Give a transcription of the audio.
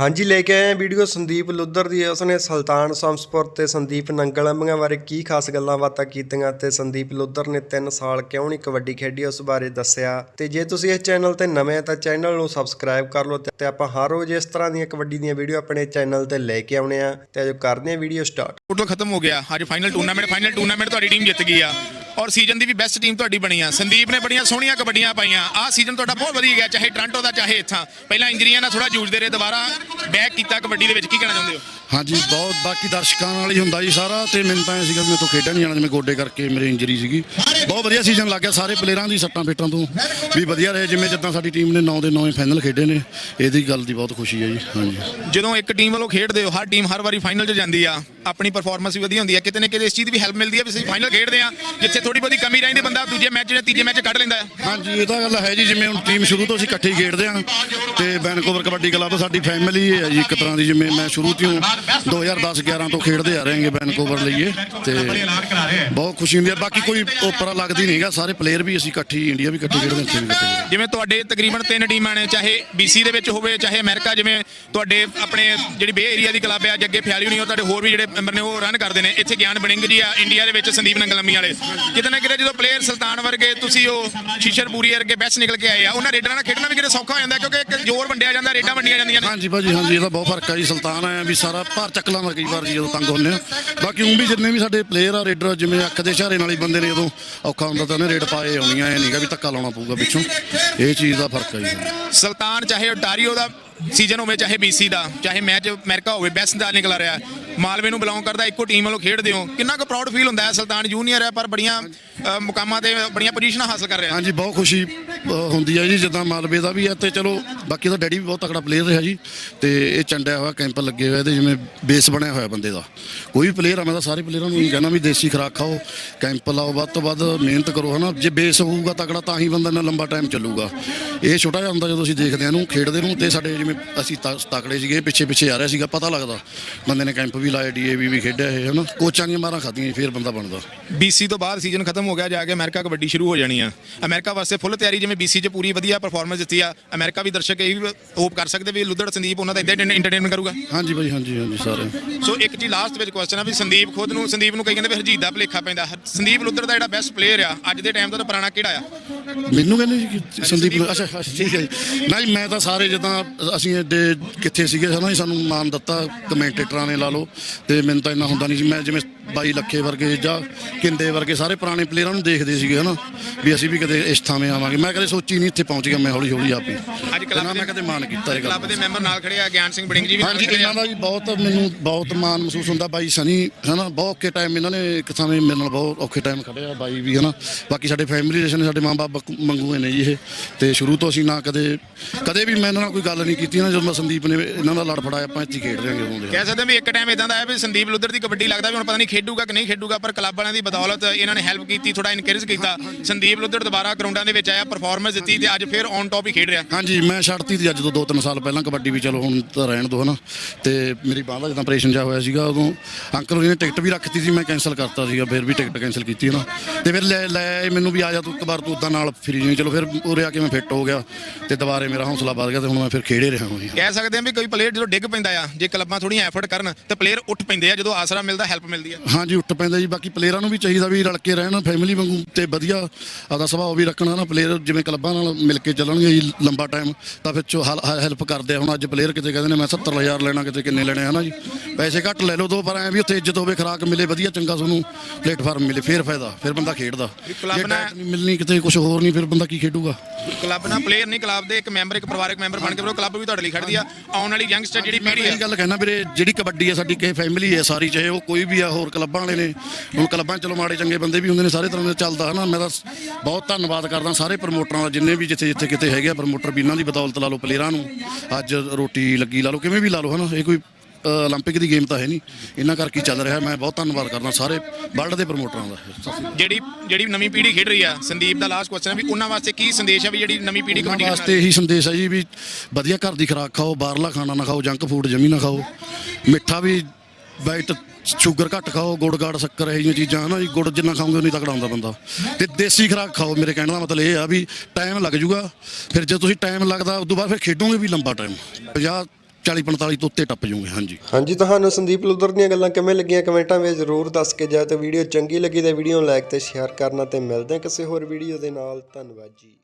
ਹਾਂਜੀ, ਲੈ ਕੇ ਆਏ ਆ ਵੀਡੀਓ ਸੰਦੀਪ ਲੁੱਧਰ ਦੀ। ਉਸਨੇ ਸੁਲਤਾਨ ਸੰਸਪੁਰ ਤੇ ਸੰਦੀਪ ਨੰਗਲ ਅੰਬੀਆਂ ਬਾਰੇ ਕੀ ਖਾਸ ਗੱਲਾਂ ਬਾਤਾਂ ਕੀਤੀਆਂ ਤੇ ਸੰਦੀਪ ਲੁੱਧਰ ਨੇ 3 ਸਾਲ ਕਿਉਂ ਨਹੀਂ ਕਬੱਡੀ ਖੇਡੀ ਉਸ ਬਾਰੇ ਦੱਸਿਆ। ਤੇ ਜੇ ਤੁਸੀਂ ਇਸ ਚੈਨਲ ਤੇ ਨਵੇਂ ਆ ਤਾਂ ਚੈਨਲ ਨੂੰ ਸਬਸਕ੍ਰਾਈਬ ਕਰ ਲਓ ਤੇ ਆਪਾਂ ਹਰ ਰੋਜ਼ ਇਸ ਤਰ੍ਹਾਂ ਦੀਆਂ ਕਬੱਡੀ ਦੀਆਂ ਵੀਡੀਓ ਆਪਣੇ ਚੈਨਲ ਤੇ ਲੈ ਕੇ ਆਉਣੇ ਆ। ਤੇ ਜੋ ਕਰਦੇ ਆ ਵੀਡੀਓ ਸਟਾਰਟ। ਟੋਟਲ ਖਤਮ ਹੋ ਗਿਆ। ਅੱਜ ਫਾਈਨਲ ਟੂਰਨਾਮੈਂਟ ਫਾਈਨਲ ਟੂਰਨਾਮੈਂਟ ਤੁਹਾਡੀ ਟੀਮ ਜਿੱਤ ਗਈ ਆ। ਔਰ ਸੀਜ਼ਨ ਦੀ ਵੀ ਬੈਸਟ ਟੀਮ ਤੁਹਾਡੀ ਬਣੀ ਆ। ਸੰਦੀਪ ਨੇ ਬੜੀਆਂ ਸੋਹਣੀਆਂ ਕਬੱਡੀਆਂ ਪਾਈਆਂ। ਆਹ ਸੀਜ਼ਨ ਤੁਹਾਡਾ ਬਹੁਤ ਵਧੀਆ ਗਿਆ, ਚਾਹੇ ਟ੍ਰਾਂਟੋ ਦਾ, ਚਾਹੇ ਇੱਥਾਂ। ਪਹਿਲਾਂ ਇੰਜਰੀਆਂ ਨਾਲ ਥੋੜਾ ਜੂਝਦੇ ਰਹੇ, ਦੁਬਾਰਾ ਬੈਕ ਕੀਤਾ ਕਬੱਡੀ ਦੇ ਵਿੱਚ ਕੀ ਕਹਿਣਾ ਚਾਹੁੰਦੇ ਹੋ? ਹਾਂਜੀ ਬਹੁਤ ਬਾਕੀ ਦਰਸ਼ਕਾਂ ਨਾਲ ਹੀ ਹੁੰਦਾ ਜੀ ਸਾਰਾ ਤੇ ਮੈਨੂੰ ਤਾਂ ਇਹ ਸੀਗਾ ਵੀ ਮੇਰੇ ਤੋਂ ਖੇਡਣ ਨਹੀਂ ਜਾਣਾ ਜਿਵੇਂ ਗੋਡੇ ਕਰਕੇ ਮੇਰੇ ਇੰਜਰੀ ਸੀਗੀ। ਬਹੁਤ ਵਧੀਆ ਸੀਜ਼ਨ ਲੱਗ ਗਿਆ ਸਾਰੇ ਪਲੇਅਰਾਂ ਦੀ ਸੱਟਾਂ ਫੇਟਾਂ ਤੋਂ। ਵੀ ਵਧੀਆ ਰਹੇ ਜਿਵੇਂ ਜਿੱਦਾਂ ਸਾਡੀ ਟੀਮ ਨੇ 9 ਦੇ 9 ਫਾਈਨਲ ਖੇਡੇ ਨੇ ਇਹਦੀ ਗੱਲ ਦੀ ਬਹੁਤ ਖੁਸ਼ੀ ਹੈ ਜੀ ਹਾਂਜੀ। ਜਦੋਂ ਇੱਕ ਟੀਮ ਵੱਲੋਂ ਖੇਡਦੇ ਹੋ ਹਰ ਟੀਮ ਹਰ ਵਾਰੀ ਫਾਈਨਲ 'ਚ ਜਾਂਦੀ ਆ ਆਪਣੀ ਪਰਫਾਰਮੈਂਸ ਵੀ ਵਧੀਆ ਹੁੰਦੀ ਆ ਕਿਤੇ ਨਾ ਕਿਤੇ ਇਸ ਚੀਜ਼ ਦੀ ਵੀ ਹੈਲਪ ਮਿਲਦੀ ਆ ਵੀ ਅਸੀਂ ਫਾਈਨਲ ਖੇਡਦੇ ਆ ਜਿੱਥੇ ਥੋੜੀ ਬਹੁਤੀ ਕਮੀ ਰਹਿੰਦੀ ਬੰਦਾ ਦੂਜੇ ਮੈਚ ਜਾਂ ਤੀਜੇ ਮੈਚ ਕੱਢ ਲੈਂਦਾ। ਹੈ ਹਾਂਜੀ ਇਹ ਤਾਂ ਗੱਲ ਹੈ ਜੀ ਜਿਵੇਂ ਹੁਣ ਟੀਮ ਸ਼ੁਰੂ ਤੋਂ ਅਸੀਂ ਇਕੱਠੇ ਹੀ ਖੇਡਦੇ ਹਾਂ ਤੇ ਵੈਨਕੂਵਰ ਕਬੱਡੀ ਕਲੱਬ ਸਾਡੀ ਫੈਮਿਲੀ ਹੈ ਜੀ ਇੱਕ ਤਰ੍ਹਾਂ ਦੀ ਜਿਵੇਂ ਮੈਂ ਸ਼ੁਰੂ ਤੋਂ 2010 11 ਤੋਂ ਖੇਡਦੇ ਆ ਰਹੇ ਹਾਂਗੇ ਵੈਨਕੂਵਰ ਲਈਏ ਤੇ ਬਹੁਤ ਖੁਸ਼ੀ ਹੁੰਦੀ ਹੈ ਬਾਕੀ ਕੋਈ ਓਪਰਾ ਲੱਗਦੀ ਨਹੀਂਗਾ ਸਾਰੇ ਪਲੇਅਰ ਵੀ ਅਸੀਂ ਇਕੱਠੇ ਹੀ ਇੰਡੀਆ ਵੀ ਇਕੱਠੇ ਖੇਡਦੇ ਇਕੱਠੇ ਖੇਡਦੇ। ਜਿਵੇਂ ਤੁਹਾਡੇ ਤਕਰੀਬਨ ਤਿੰਨ ਟੀਮਾਂ ਨੇ ਚਾਹੇ BC ਦੇ ਵਿੱਚ ਹੋਵੇ ਚਾਹੇ ਅਮਰੀਕਾ ਜਿਵੇਂ ਤੁਹਾਡੇ ਆਪਣੇ ਜਿਹੜੀ ਬੇ ਏਰੀਆ ਦੀ ਕਲੱਬ ਆ ਜੱਗੇ ਫਿਆਲੀ ਹੋਣੀ ਉਹ ਤੁਹਾਡੇ ਹੋਰ ਵੀ ਜਿਹੜੇ ਮੈਂਬਰ ਨੇ ਉਹ ਰਨ ਕਰਦੇ ਨੇ। ਇੱਥੇ ਗਿਆਨ ਬੜਿੰਗ ਜੀ ਆ ਇੰਡੀਆ ਦੇ ਵਿੱਚ ਸੰਦੀਪ ਨੰਗਲਮੀ ਵਾਲੇ। ਕਿਤੇ ਨਾ ਕਿਤੇ ਜਦੋਂ ਪਲੇਅਰ ਸੁਲਤਾਨ ਵਰਗੇ ਤੁਸੀਂ ਉਹ ਸ਼ੀਸ਼ਰਪੂਰੀ ਵਰਗੇ ਬੈਸਟ ਨਿਕਲ ਕੇ ਆਏ ਆ ਉਹਨਾਂ ਰੇਡਰਾਂ ਨਾਲ ਖੇਡਣਾ ਵੀ ਕਿਤੇ ਸੌਖਾ ਹੋ ਜਾਂਦਾ ਕਿਉਂਕਿ ਇੱਕ ਜ਼ੋਰ ਵੰਡਿਆ ਜਾਂਦਾ ਰੇਡਾਂ ਵੰਡੀਆਂ ਜਾਂਦੀਆਂ ਨੇ। ਹਾਂਜੀ ਭਾਜੀ ਹਾਂਜੀ ਇਹਦਾ ਬਹੁਤ ਫ਼ਰਕ ਹੈ ਜੀ। ਸੁਲਤਾਨ ਆਇਆ ਵੀ ਸਾਰਾ ਭਾਰ ਚੱਕ ਲਾਂਦਾ ਕਈ ਵਾਰ ਜੀ ਜਦੋਂ ਤੰਗ ਹੁੰਦੇ ਆ। ਬਾਕੀ ਉਹ ਵੀ ਜਿੰਨੇ ਵੀ ਸਾਡੇ ਪਲੇਅਰ ਆ, ਰੇਡਰ ਜਿਵੇਂ ਅੱਖ ਦੇ ਇਸ਼ਾਰੇ ਨਾਲ ਹੀ ਬੰਦੇ ਨੇ ਜਦੋਂ ਔਖਾ ਹੁੰਦਾ ਤਾਂ ਉਹਨੇ ਰੇਡ ਪਾਏ ਆਉਣੀਆਂ ਐ ਨਹੀਂਗਾ ਵੀ ਧੱਕਾ ਲਾਉਣਾ ਪਊਗਾ ਪਿੱਛੋਂ। ਇਹ ਚੀਜ਼ ਦਾ ਫ਼ਰਕ ਹੈ ਜੀ। ਸੁਲਤਾਨ, ਚਾਹੇ ਓਟਾਰੀਓ ਦਾ ਸੀਜ਼ਨ ਹੋਵੇ ਚਾਹੇ BC ਦਾ ਚਾਹੇ ਮੈਚ ਅਮਰੀਕਾ ਹੋਵੇ ਬੈਸਟ ਦਾ ਨਿਕਲ ਰਿਹਾ ਮਾਲਵੇ ਨੂੰ ਬਿਲੋਂਗ ਕਰਦਾ ਇੱਕੋ ਟੀਮ ਵੱਲੋਂ ਖੇਡਦੇ ਹੋ। ਕਿੰਨਾ ਕੁ ਪ੍ਰਾਊਡ ਫੀਲ ਹੁੰਦਾ ਹੈ? ਸੁਲਤਾਨ ਜੂਨੀਅਰ ਹੈ ਪਰ ਬੜੀਆਂ ਅ, ਮੁਕਾਮਾਂ ਤੇ ਬੜੀਆਂ ਪੋਜੀਸ਼ਨਾਂ ਹਾਸਲ ਕਰ ਰਿਹਾ ਹਾਂਜੀ ਬਹੁਤ ਖੁਸ਼ੀ ਅ, ਹੁੰਦੀ ਹੈ ਜੀ ਜਿੱਦਾਂ ਮਾਲਵੇ ਦਾ ਵੀ ਹੈ। ਤੇ ਚਲੋ ਬਾਕੀ ਦਾ ਡੈਡੀ ਵੀ ਬਹੁਤ ਤਕੜਾ ਪਲੇਅਰ ਰਿਹਾ ਜੀ। ਤੇ ਇਹ ਚੰਡਿਆ ਹੋਇਆ ਕੈਂਪ ਲੱਗੇ ਹੋਇਆ ਇਹਦੇ ਜਿਵੇਂ ਬੇਸ ਬਣਿਆ ਹੋਇਆ ਬੰਦੇ ਦਾ। ਕੋਈ ਵੀ ਪਲੇਅਰ ਆ ਮੈਂ ਤਾਂ ਸਾਰੇ ਪਲੇਅਰਾਂ ਨੂੰ ਇਹ ਕਹਿਣਾ ਵੀ ਦੇਸੀ ਖੁਰਾਕ ਖਾਓ ਕੈਂਪ ਲਾਓ ਵੱਧ ਤੋਂ ਵੱਧ ਮਿਹਨਤ ਕਰੋ ਹਨਾ। ਜੇ ਬੇਸ ਹੋਊਗਾ ਤਕੜਾ ਤਾਂ ਹੀ ਬੰਦਾ ਇੰਨਾ ਲੰਬਾ ਟਾਈਮ ਚੱਲੂਗਾ। ਇਹ ਛੋਟਾ ਜਿਹਾ ਹੁੰਦਾ ਜਦੋਂ ਅਸੀਂ ਦੇਖਦੇ ਹਾਂ ਇਹਨੂੰ ਖੇਡਦੇ ਨੂੰ ਤੇ ਸਾਡੇ ਜਿਵੇਂ ਅਸੀਂ ਤ- ਤਕੜੇ ਸੀਗੇ ਪਿੱਛੇ ਪਿੱਛੇ ਆ ਰਿਹਾ ਸੀਗਾ ਪਤਾ ਲੱਗਦਾ। ਬੰਦੇ ਨੇ ਕੈਂਪ ਵੀ ਲਾਇਆ ਡੀਏਵੀ ਵੀ ਖੇਡਿਆ ਇਹ ਹਨਾ। ਕੋਚਾਂ ਦੀਆਂ ਮਾਰਾਂ ਖਾਧੀਆਂ ਜੀ, ਫੇਰ ਬੰਦਾ ਬਣਦਾ। BC ਤੋਂ ਬਾਅਦ ਸੀਜ਼ਨ ਖਤਮ ਹੋ ਗਿਆ ਜਾ ਕੇ ਅਮਰੀਕਾ ਕਬੱਡੀ ਸ਼ੁਰੂ ਹੋ ਜਾਣੀ ਆ। ਅਮਰੀਕਾ ਵਾਸਤੇ ਫੁੱਲ ਤਿਆਰੀ ਜਿਵੇਂ BC 'ਚ ਪੂਰੀ ਵਧੀਆ ਪਰਫਾਰਮੈਂਸ ਦਿੱਤੀ ਆ। ਅਮਰੀਕਾ ਵੀ ਦਰਸ਼ਕ ਇਹ ਵੀ ਹੋਪ ਕਰ ਸਕਦੇ ਵੀ ਲੁੱਧੜ ਸੰਦੀਪ ਉਹਨਾਂ ਦਾ ਇਦਾਂ ਐਂਟਰਟੇਨਮੈਂਟ ਕਰੂਗਾ। ਹਾਂਜੀ ਬਾਈ ਹਾਂਜੀ ਹਾਂਜੀ ਸਾਰੇ। ਸੋ ਇੱਕ ਜੀ ਲਾਸਟ ਵਿੱਚ ਕੁਐਸਚਨ ਆ ਵੀ ਸੰਦੀਪ ਖੁਦ ਨੂੰ ਸੰਦੀਪ ਨੂੰ ਕਈ ਕਹਿੰਦੇ ਵੀ ਹਰਜੀਤ ਦਾ ਭਲੇਖਾ ਪੈਂਦਾ। ਹਰ- ਸੰਦੀਪ ਲੁੱਧੜ ਦਾ ਜਿਹੜਾ ਬੈਸਟ ਪਲੇਅਰ ਆ ਅੱਜ ਦੇ ਟਾਈਮ ਦਾ ਤਾਂ ਪੁਰਾਣਾ ਕਿਹੜਾ ਆ? ਮੈਨੂੰ ਕਹਿੰਦੇ ਜੀ ਕਿ ਸੰਦੀਪ ਅੱਛਾ ਅੱਛਾ, ਠੀਕ ਹੈ ਜੀ। ਨਹੀਂ ਮੈਂ ਤਾਂ ਸਾਰੇ ਜਿੱਦਾਂ ਅਸੀਂ ਐਡੇ ਕਿੱਥੇ ਸੀਗੇ ਹਨਾ ਜੀ ਸਾਨੂੰ ਮਾਨ ਦਿੱਤਾ, ਕਮੈਂਟੇਟਰਾਂ ਨੇ ਲਾ ਲਓ, ਤੇ ਮੈਨੂੰ ਤਾਂ ਇੰਨਾ ਹੁੰਦਾ ਨਹੀਂ ਸੀ। ਮੈਂ ਜਿਵੇਂ ਬਾਈ ਲੱਖੇ ਵਰਗੇ ਜਾਂ ਕਿੰਦੇ ਵਰਗੇ ਸਾਰੇ ਪੁਰਾਣੇ ਪਲੇਅਰਾਂ ਨੂੰ ਦੇਖਦੇ ਸੀਗੇ ਹਨਾ? ਵੀ ਅਸੀਂ ਵੀ ਕਦੇ ਇਸ ਥਾਵੇਂ ਆਵਾਂਗੇ। ਮੈਂ ਕਦੇ ਸੋਚੀ ਨਹੀਂ ਇੱਥੇ ਪਹੁੰਚ ਗਿਆ ਮੈਂ ਹੌਲੀ ਹੌਲੀ ਆਪ ਅੱਜ ਕਲੱਬ ਮੈਂ ਕਦੇ ਮਾਨ ਕੀਤਾ ਇਹ ਗੱਲ ਕਲੱਬ ਦੇ। ਮੈਂਬਰ ਨਾਲ ਖੜੇ ਆ ਗਿਆਨ ਸਿੰਘ ਬੜਿੰਗ ਜੀ ਵੀ ਹਾਂਜੀ ਖੜੇ ਆ। ਇਹਨਾਂ ਦਾ ਜੀ ਬਹੁਤ ਮੈਨੂੰ ਬਹੁਤ ਮਾਣ ਮਹਿਸੂਸ ਹੁੰਦਾ। ਬਾਈ ਸਨੀ ਹਨਾ? ਬਹੁਤ ਔਖੇ ਟਾਈਮ ਇਹਨਾਂ ਨੇ ਇੱਕ ਥਾਵੇਂ ਮੇਰੇ ਨਾਲ ਬਹੁਤ ਔਖੇ ਟਾਈਮ ਕੱਢਿਆ ਬਾਈ ਵੀ ਹਨਾ? ਬਾਕੀ ਸਾਡੇ ਫੈਮਿਲੀ ਰਿਲੇਸ਼ਨ ਸਾਡੇ ਮਾਂ-ਬਾਪ ਮੰਗੂ ਨੇ ਜੀ ਇਹ। ਤੇ ਸ਼ੁਰੂ ਤੋਂ ਅਸੀਂ ਨਾ ਕਦੇ ਕਦੇ ਵੀ ਮੈਂ ਇਹਨਾਂ ਨਾਲ ਕੋਈ ਗੱਲ ਨਹੀਂ ਕੀਤੀ ਨਾ ਜਦੋਂ ਮੈਂ ਸੰਦੀਪ ਨੇ ਇਹਨਾਂ ਦਾ ਲੜ ਫੜਾਇਆ ਆਪਾਂ ਇੱਥੇ ਖੇਡ ਰਹੇ ਹਾਂ ਉਦੋਂ ਦੇ ਕਹਿ ਸਕਦੇ ਹਾਂ ਵੀ ਇੱਕ ਟਾਈਮ ਇਦਾਂ ਦਾ ਆਇਆ ਵੀ ਸੰਦੀਪ ਲੁੱਧਰ ਦੀ ਕਬੱਡੀ ਲੱਗਦਾ ਵੀ ਹੁਣ ਪਤਾ ਨਹੀਂ ਖੇਡੂਗਾ ਕਿ ਨਹੀਂ ਖੇਡੂਗਾ ਪਰ ਕਲੱਬ ਵਾਲਿਆਂ ਦੀ ਬਦੌਲਤ ਇਹਨਾਂ ਨੇ ਹੈਲਪ ਕੀਤੀ ਥੋੜਾ ਇਨਕਰੇਜ ਕੀਤਾ। ਸੰਦੀਪ ਲੁੱਧਰ ਦੁਬਾਰਾ ਗਰਾਊਂਡਾਂ ਦੇ ਵਿੱਚ ਆਇਆ ਪਰਫਾਰਮੈਂਸ ਦਿੱਤੀ ਤੇ ਅੱਜ ਫਿਰ ਔਨ ਟੌਪ ਹੀ ਖੇਡ ਰਿਹਾ। ਹਾਂਜੀ ਮੈਂ ਛੱਡਤੀ ਸੀ ਅੱਜ ਤੋਂ 2-3 ਸਾਲ ਪਹਿਲਾਂ ਕਬੱਡੀ ਵੀ ਚਲੋ ਹੁਣ ਤਾਂ ਰਹਿਣ ਦੋ ਹਨਾ। ਤੇ ਮੇਰੀ ਬਾਂਹ ਦਾ ਜਦੋਂ ਆਪਰੇਸ਼ਨ ਜਾ ਹੋਇਆ ਸੀਗਾ ਉਦੋਂ ਅੰਕਲ ਜੀ ਨੇ ਟਿਕਟ ਵੀ ਰੱਖਤੀ ਸੀ ਮੈਂ ਕੈਨਸਲ ਕਰਤਾ ਸੀਗਾ ਫਿਰ ਵੀ ਟਿਕਟ ਕੈਨਸਲ ਕੀਤੀ ਹਨਾ। ਤੇ ਫਿਰ ਲੈ ਲੈ ਮੈਨੂੰ ਵੀ ਆ ਜਾ ਤੂੰ ਇੱਕ ਵਾਰ ਤੂੰ ਉਦਾਂ ਨਾਲ ਫਰੀ ਨਹੀਂ ਚਲੋ ਫਿਰ ਉਰੇ ਆ ਕੇ ਮੈਂ ਫਿੱਟ ਹੋ ਗਿਆ ਤੇ ਦੁਬਾਰੇ ਮੇਰਾ ਹੌਸਲਾ ਵੱਧ ਗਿਆ ਤੇ ਹੁਣ ਮੈਂ ਫਿਰ ਖੇਡੇ ਰਿਹਾ ਹਾਂ ਜੀ। ਕਹਿ ਸਕਦੇ ਹਾਂ ਵੀ ਕੋਈ ਪਲੇਅਰ ਜਦੋਂ ਡਿੱਗ ਪੈਂਦਾ ਆ ਜੇ ਕਲੱਬਾਂ ਥੋੜੀਆਂ ਐਫਰਟ ਕਰਨ ਤੇ ਪਲੇਅਰ ਉੱਠ ਪੈਂਦੇ ਆ ਜਦੋਂ ਆਸਰਾ ਮਿਲਦਾ ਹੈਲਪ ਮਿਲਦੀ ਆ। ਹਾਂਜੀ ਉੱਠ ਪੈਂਦਾ ਜੀ। ਬਾਕੀ ਪਲੇਅਰਾਂ ਨੂੰ ਵੀ ਚਾਹੀਦਾ ਵੀ ਰਲ ਕੇ ਰਹਿਣ ਫੈਮਿਲੀ ਵਾਂਗੂ ਤੇ ਵਧੀਆ ਆਦਾ ਸੁਭਾਅ ਵੀ ਰੱਖਣਾ। ਨਾ ਪਲੇਅਰ ਜਿਵੇਂ ਕਲੱਬਾਂ ਨਾਲ ਮਿਲ ਕੇ ਚੱਲਣਗੇ ਜੀ ਲੰਬਾ ਟਾਈਮ ਤਾਂ ਫਿਰ ਚੋ ਹੈਲਪ ਕਰਦੇ ਆ। ਹੁਣ ਅੱਜ ਪਲੇਅਰ ਕਿਤੇ ਕਹਿੰਦੇ ਨੇ ਮੈਂ 70000 ਲੈਣਾ ਕਿਤੇ ਕਿੰਨੇ ਲੈਣੇ ਹਨਾ ਜੀ। ਪੈਸੇ ਘੱਟ ਲੈ ਲਓ ਦੋ ਪਰ ਐ ਵੀ ਉੱਥੇ ਇੱਜ਼ਤ ਹੋਵੇ ਖਰਾਕ ਮਿਲੇ ਵਧੀਆ ਚੰਗਾ ਤੁਹਾਨੂੰ ਪਲੇਟਫਾਰਮ ਮਿਲੇ ਫੇਰ ਫਾਇਦਾ। ਫਿਰ ਬੰਦਾ ਖੇਡਦਾ। ਜੇ ਨਾਲ- ਮਿਲਣੀ ਕਿਤੇ ਕੁਝ ਹੋਰ ਨਹੀਂ ਫਿਰ ਬੰਦਾ ਕੀ ਖੇਡੂਗਾ? ਕਲੱਬ ਨਾਲ ਪਲੇਅਰ ਨਹੀਂ ਕਲੱਬ ਦੇ ਇੱਕ ਮੈਂਬਰ ਇੱਕ ਪਰਿਵਾਰਕ ਮੈਂਬਰ ਬਣ ਕੇ ਫਿਰ ਕਲੱਬ ਵੀ ਤੁਹਾਡੇ ਲਈ ਖੜਦੀ ਆ। ਆਉਣ ਵਾਲੀ ਯੰਗਸਟਰ ਜਿਹੜੀ ਪੀੜ੍ਹੀ ਆ। ਗੱਲ ਕਹਿਣਾ ਵੀਰੇ ਜਿਹੜੀ ਕਬੱਡੀ ਹੈ ਸਾਡੀ ਕਿਸੇ ਫੈਮਿਲੀ ਹੈ ਸਾਰੀ ਚਾਹੇ ਉਹ ਕੋਈ ਵੀ ਆ ਹੋਰ ਕਲੱਬਾਂ ਵਾਲੇ ਨੇ ਹੁਣ ਕਲੱਬਾਂ 'ਚ ਚਲੋ ਮਾੜੇ ਚੰਗੇ ਬੰਦੇ ਵੀ ਹੁੰਦੇ ਨੇ ਸਾਰੇ ਤਰ੍ਹਾਂ ਦੇ ਚੱਲਦਾ ਹਨਾ ਮੈਂ ਤਾਂ ਬਹੁਤ ਧੰਨਵਾਦ ਕਰਦਾ ਸਾਰੇ ਪ੍ਰਮੋਟਰਾਂ ਦਾ ਜਿੰਨੇ ਵੀ ਜਿੱਥੇ ਜਿੱਥੇ ਕਿਤੇ ਹੈਗੇ ਆ ਪ੍ਰਮੋਟਰ ਵੀ ਇਹਨਾਂ ਦੀ ਬਦੌਲਤ ਲਾ ਲਓ ਪਲੇਅਰਾਂ ਨੂੰ ਅੱਜ ਰੋਟੀ ਲੱਗੀ ਲਾ ਲਓ ਕਿਵੇਂ ਵੀ ਲਾ ਲਓ ਹਨਾ ਇਹ ਕੋਈ ਅ, 올림픽 ਦੀ ਗੇਮ ਤਾਂ ਹੈ ਨਹੀਂ ਇਹਨਾਂ ਕਰਕੇ ਹੀ ਚੱਲ ਰਿਹਾ ਮੈਂ ਬਹੁਤ ਧੰਨਵਾਦ ਕਰਦਾ ਸਾਰੇ ਵਰਲਡ ਦੇ ਪ੍ਰਮੋਟਰਾਂ ਦਾ ਜਿਹੜੀ ਜਿਹੜੀ ਨਵੀਂ ਪੀੜ੍ਹੀ ਖੇਡ ਰਹੀ ਆ ਸੰਦੀਪ ਦਾ ਲਾਸਟ ਕੁਐਸਚਨ ਹੈ ਵੀ ਉਹਨਾਂ ਵਾਸਤੇ ਕੀ ਸੰਦੇਸ਼ ਹੈ ਵੀ ਜਿਹੜੀ ਨਵੀਂ ਪੀੜ੍ਹੀ ਉਹਨਾਂ ਕਬੱਡੀ ਖੇਡਣ ਵਾਸਤੇ ਇਹੀ ਸੰਦੇਸ਼ ਹੈ ਜੀ ਵੀ ਵਧੀਆ ਘਰ ਦੀ ਖੁਰਾਕ ਖਾਓ ਬਾਹਰਲਾ ਖਾਣਾ ਨਾ ਖਾਓ ਜੰਕ ਫੂਡ ਜਮੀ ਨਾ ਖਾਓ ਮਿੱਠਾ ਵੀ ਵਾਈਟ ਸ਼ੂਗਰ ਘੱਟ ਖਾਓ, ਗੁੜ, ਗਾੜ, ਸ਼ੱਕਰ ਇਹ ਜਿਹੀਆਂ ਚੀਜ਼ਾਂ, ਹਨਾ ਜੀ, ਗੁੜ ਜਿੰਨਾ ਖਾਓਗੇ ਉਨੀ ਤਕੜਾ ਹੁੰਦਾ ਬੰਦਾ। ਤੇ ਦੇਸੀ ਖੁਰਾਕ ਖਾਓ, ਮੇਰੇ ਕਹਿਣ ਦਾ ਮਤਲਬ ਇਹ ਆ ਵੀ ਟਾਈਮ ਲੱਗ ਜੂਗਾ। ਫਿਰ ਜੇ ਤੁਸੀਂ ਟਾਈਮ ਲੱਗਦਾ ਉਦੋਂ ਬਾਅਦ ਫਿਰ ਖੇਡੋਗੇ ਵੀ ਲੰਬਾ ਟਾਈਮ 50 40 45 ਤੋਂ ਉੱਤੇ ਟੱਪ ਜੂਗੇ, ਹਾਂਜੀ। ਹਾਂਜੀ, ਤੁਹਾਨੂੰ ਸੰਦੀਪ ਲੁੱਦਰ ਦੀਆਂ ਗੱਲਾਂ ਕਿਵੇਂ ਲੱਗੀਆਂ ਕਮੈਂਟਾਂ ਵਿੱਚ ਜ਼ਰੂਰ ਦੱਸ ਕੇ ਜਾਓ ਤੇ ਵੀਡੀਓ ਚੰਗੀ ਲੱਗੀ ਤਾਂ ਵੀਡੀਓ ਨੂੰ ਲਾਈਕ ਤੇ ਸ਼ੇਅਰ ਕਰਨਾ ਤੇ ਮਿਲਦੇ ਹਾਂ ਕਿਸੇ ਹੋਰ ਵੀਡੀਓ ਦੇ ਨਾਲ। ਧੰਨਵਾਦ ਜੀ।